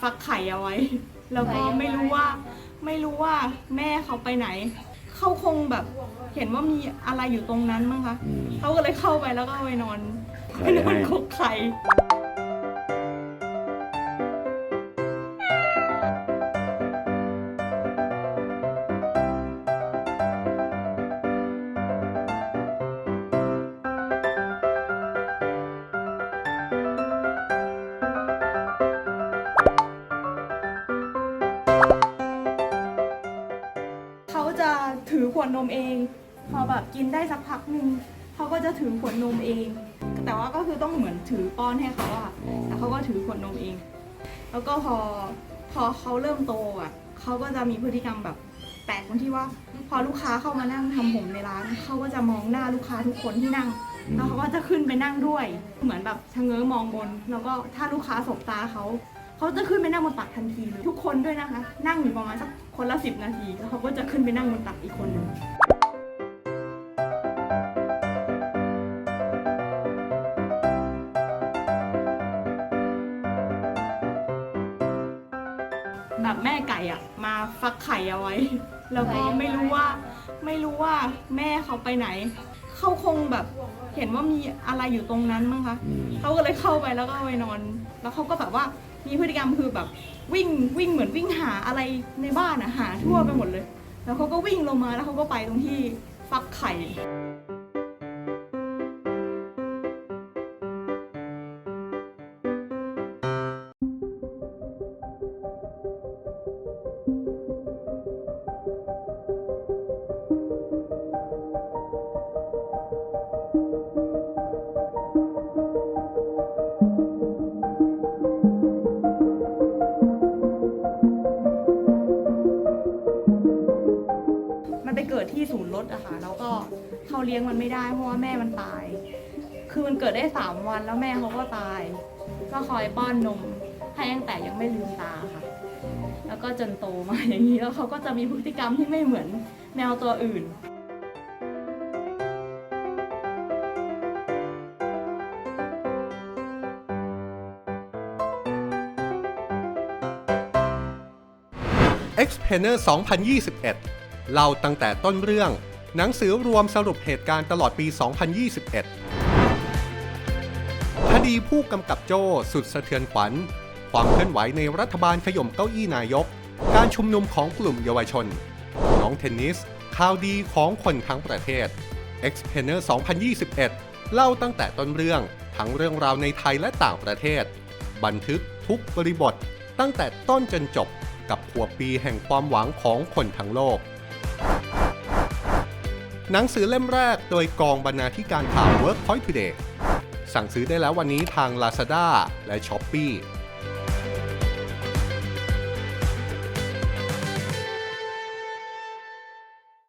ฟักไข่เอาไว้ แล้วก็ไม่รู้ว่า ไม่รู้ว่าแม่เขาไปไหน เขาคงแบบ เห็นว่ามีอะไรอยู่ตรงนั้นมั้งคะอืมเขาก็เลยเข้าไปแล้วก็ไปนอนไข่ไปนอนให้คกไข่ เขาจะถือขวดนมเอง พอแบบกินได้สักพักหนึ่งเขาก็จะถือขวดนมเอง แต่ว่าก็คือต้องเหมือนถือป้อนให้เขาอะแต่เขาก็ถือขวดนมเอง แล้วก็พอพอเขาเริ่มโตอะเขาก็จะมีพฤติกรรมแบบแปลกตรงที่ว่า พอลูกค้าเข้ามานั่งทำผมในร้านเขาก็จะมองหน้าลูกค้าทุกคนที่นั่งแล้วเขาก็จะขึ้นไปนั่งด้วย เหมือนแบบชะเง้อมองบน แล้วก็ถ้าลูกค้าสบตาเขา เขาจะขึ้นไปนั่งบนตักทันทีเลยทุกคนด้วยนะคะ นั่งอยู่ประมาณสักคนละสิบนาทีแล้วเขาก็จะขึ้นไปนั่งบนตักอีกคนหนึ่งแบบแม่ไก่อะมาฟักไข่เอาไว้ แล้วก็ไม่รู้ว่า ไม่รู้ว่าแม่เขาไปไหน เขาคงแบบ เห็นว่ามีอะไรอยู่ตรงนั้นมั้งคะอืมเขาก็เลยเข้าไปแล้วก็ไปนอน แล้วเขาก็แบบว่ามีพฤติกรรมคือแบบวิ่งวิ่งเหมือนวิ่งหาอะไรในบ้านอะหาทั่วไปหมดเลย แล้วเขาก็วิ่งลงมาแล้วเขาก็ไปตรงที่ฟักไข่ มันไปเกิดที่ศูนย์รถอะค่ะ แล้วก็เขาเลี้ยงมันไม่ได้เพราะว่าแม่มันตาย คือมันเกิดได้สามวันแล้วแม่เขาก็ตาย ก็คอยป้อนนมให้ตั้งแต่ยังไม่ลืมตาค่ะ แล้วก็จนโตมาอย่างนี้แล้วเขาก็จะมีพฤติกรรมที่ไม่เหมือนแมวตัวอื่น Explainer 2021 เล่าตั้งแต่ต้นเรื่อง หนังสือรวมสรุปเหตุการณ์ตลอดปี 2021 คดีผู้กำกับโจ้สุดสะเทือนขวัญ ความเคลื่อนไหวในรัฐบาลขย่มเก้าอี้นายก การชุมนุมของกลุ่มเยาวชน น้องเทนนิส ข่าวดีของคนทั้งประเทศ Explainer 2021 เล่าตั้งแต่ต้นเรื่องทั้งเรื่องราวในไทยและต่างประเทศ บันทึกทุกบริบทตั้งแต่ต้นจนจบกับขวบปีแห่งความหวังของคนทั้งโลก หนังสือเล่มแรกโดยกองบรรณาธิการข่าว Workpoint Today สั่งซื้อได้แล้ววันนี้ทาง Lazada และ Shopee